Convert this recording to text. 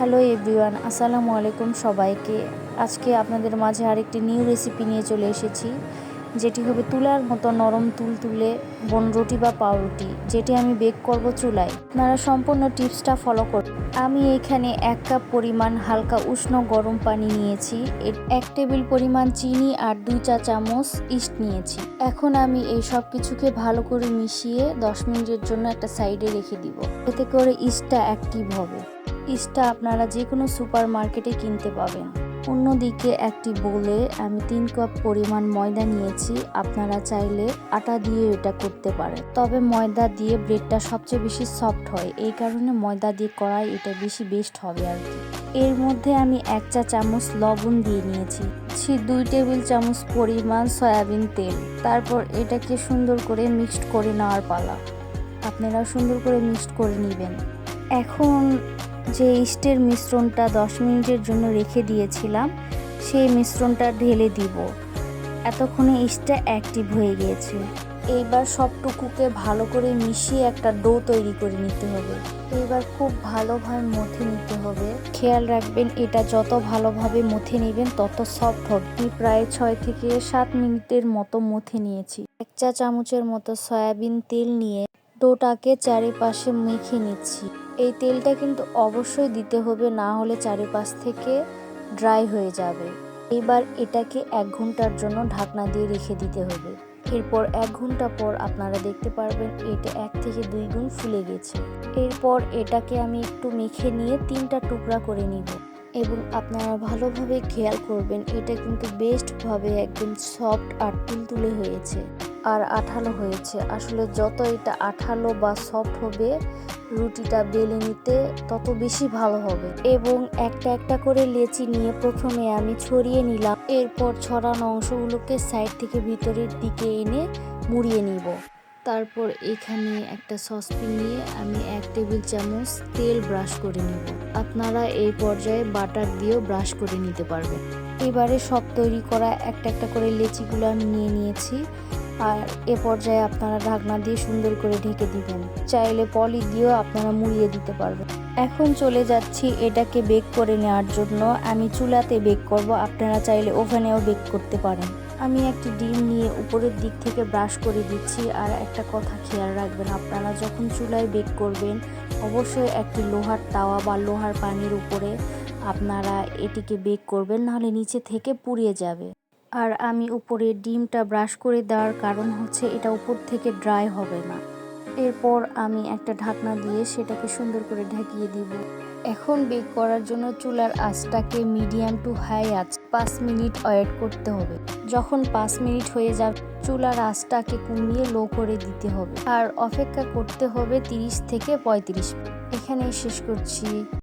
Hello everyone, আসসালামু আলাইকুম সবাইকে। আজকে আপনাদের মাঝে আরেকটি নিউ রেসিপি নিয়ে চলে এসেছি, যেটি হবে তুলার মতো নরম তুল তুলে বন রুটি বা পাউরুটি, যেটি আমি বেক করব চুলায়। আপনারা সম্পূর্ণ টিপসটা ফলো করুন আমি এখানে এক কাপ পরিমাণ হালকা উষ্ণ গরম পানি নিয়েছি, এর এক টেবিল পরিমাণ চিনি আর দুই চা চামচ ইস্ট নিয়েছি। এখন আমি এই সব কিছুকে ভালো করে মিশিয়ে দশ মিনিটের জন্য একটা সাইডে রেখে দিব, এতে করে ইস্টটা অ্যাক্টিভ হবে। ইস্টটা আপনারা যে কোনো সুপার মার্কেটে কিনতে পাবেন। অন্যদিকে একটি বোলে আমি তিন কাপ পরিমাণ ময়দা নিয়েছি, আপনারা চাইলে আটা দিয়ে এটা করতে পারেন। তবে ময়দা দিয়ে ব্রেডটা সবচেয়ে বেশি সফট হয়, এই কারণে ময়দা দিয়ে করাই এটা বেশি বেস্ট হবে আর কি। এর মধ্যে আমি এক চা চামচ লবণ দিয়ে নিয়েছি দুই টেবিল চামচ পরিমাণ সয়াবিন তেল। তারপর এটাকে সুন্দর করে মিক্সড করে নেওয়ার পালা। আপনারা সুন্দর করে মিক্সড করে নেবেন। এখন যে ইস্টের মিশ্রণটা দশ মিনিটের জন্য রেখে দিয়েছিলাম, সেই মিশ্রণটা ঢেলে দিব। এতক্ষণে ইস্টটা অ্যাক্টিভ হয়ে গিয়েছে। এইবার সবটুকুকে ভালো করে মিশিয়ে একটা ডো তৈরি করে নিতে হবে। এইবার খুব ভালোভাবে মথে নিতে হবে। খেয়াল রাখবেন, এটা যত ভালোভাবে মথে নেবেন, তত সফট হবে। আমি প্রায় ছয় থেকে সাত মিনিটের মতো মথে নিয়েছি। এক চা চামচের মতো সয়াবিন তেল নিয়ে ডোটাকে চারিপাশে মেখে নিচ্ছি। এই তেলটা কিন্তু অবশ্যই দিতে হবে, না হলে চারিপাশ থেকে ড্রাই হয়ে যাবে। এবার এটাকে এক ঘণ্টার জন্য ঢাকনা দিয়ে রেখে দিতে হবে। এরপর এক ঘণ্টা পর আপনারা দেখতে পারবেন এটা এক থেকে দুই গুণ ফুলে গেছে। এরপর এটাকে আমি একটু মেখে নিয়ে তিনটা টুকরা করে নিব। এবং আপনারা ভালোভাবে খেয়াল করবেন, এটা কিন্তু বেস্টভাবে একদম সফট আর তুলতুলে হয়েছে। আর আঠালো হয়েছে। আসলে যত এটা আঠালো বা সফট হবে, রুটিটা বেলে নিতে তত বেশি ভালো হবে। এবং একটা একটা করে লেচি নিয়ে প্রথমে আমি ছড়িয়ে নিলাম। এরপর ছড়ানো অংশগুলোকে সাইড থেকে ভিতরের দিকে এনে মুড়িয়ে নিব। তারপর এখানে একটা সসপ্যান নিয়ে আমি এক টেবিল চামচ তেল ব্রাশ করে নিব। আপনারা এই পর্যায়ে বাটার দিয়েও ব্রাশ করে নিতে পারবেন। এবারে সব তৈরি করা একটা একটা করে লেচিগুলো আমি নিয়ে নিয়েছি। আর এ পর্যায়ে আপনারা ঢাকনা দিয়ে সুন্দর করে ঢেকে দিবেন। চাইলে পলি দিয়েও আপনারা মুড়িয়ে দিতে পারবেন। এখন চলে যাচ্ছি এটাকে বেক করে নেওয়ার জন্য। আমি চুলাতে বেক করব। আপনারা চাইলে ওভেনেও বেক করতে পারেন। আমি একটি ডিম নিয়ে উপরের দিক থেকে ব্রাশ করে দিচ্ছি। আর একটা কথা খেয়াল রাখবেন, আপনারা যখন চুলায় বেক করবেন, অবশ্যই একটি লোহার তাওয়া বা লোহার পানির উপরে আপনারা এটিকে বেক করবেন, নাহলে নিচে থেকে পুড়িয়ে যাবে। আর আমি উপরে ডিমটা ব্রাশ করে দেওয়ার কারণ হচ্ছে এটা উপর থেকে ড্রাই হবে না। এরপর আমি একটা ঢাকনা দিয়ে সেটাকে সুন্দর করে ঢাকিয়ে দিব। এখন বেক করার জন্য চুলার আঁচটাকে মিডিয়াম টু হাই আঁচ, পাঁচ মিনিট ওয়েট করতে হবে। যখন পাঁচ মিনিট হয়ে যাবে, চুলার আঁচটাকে কমিয়ে লো করে দিতে হবে। আর অপেক্ষা করতে হবে তিরিশ থেকে পঁয়ত্রিশ এখানেই শেষ করছি।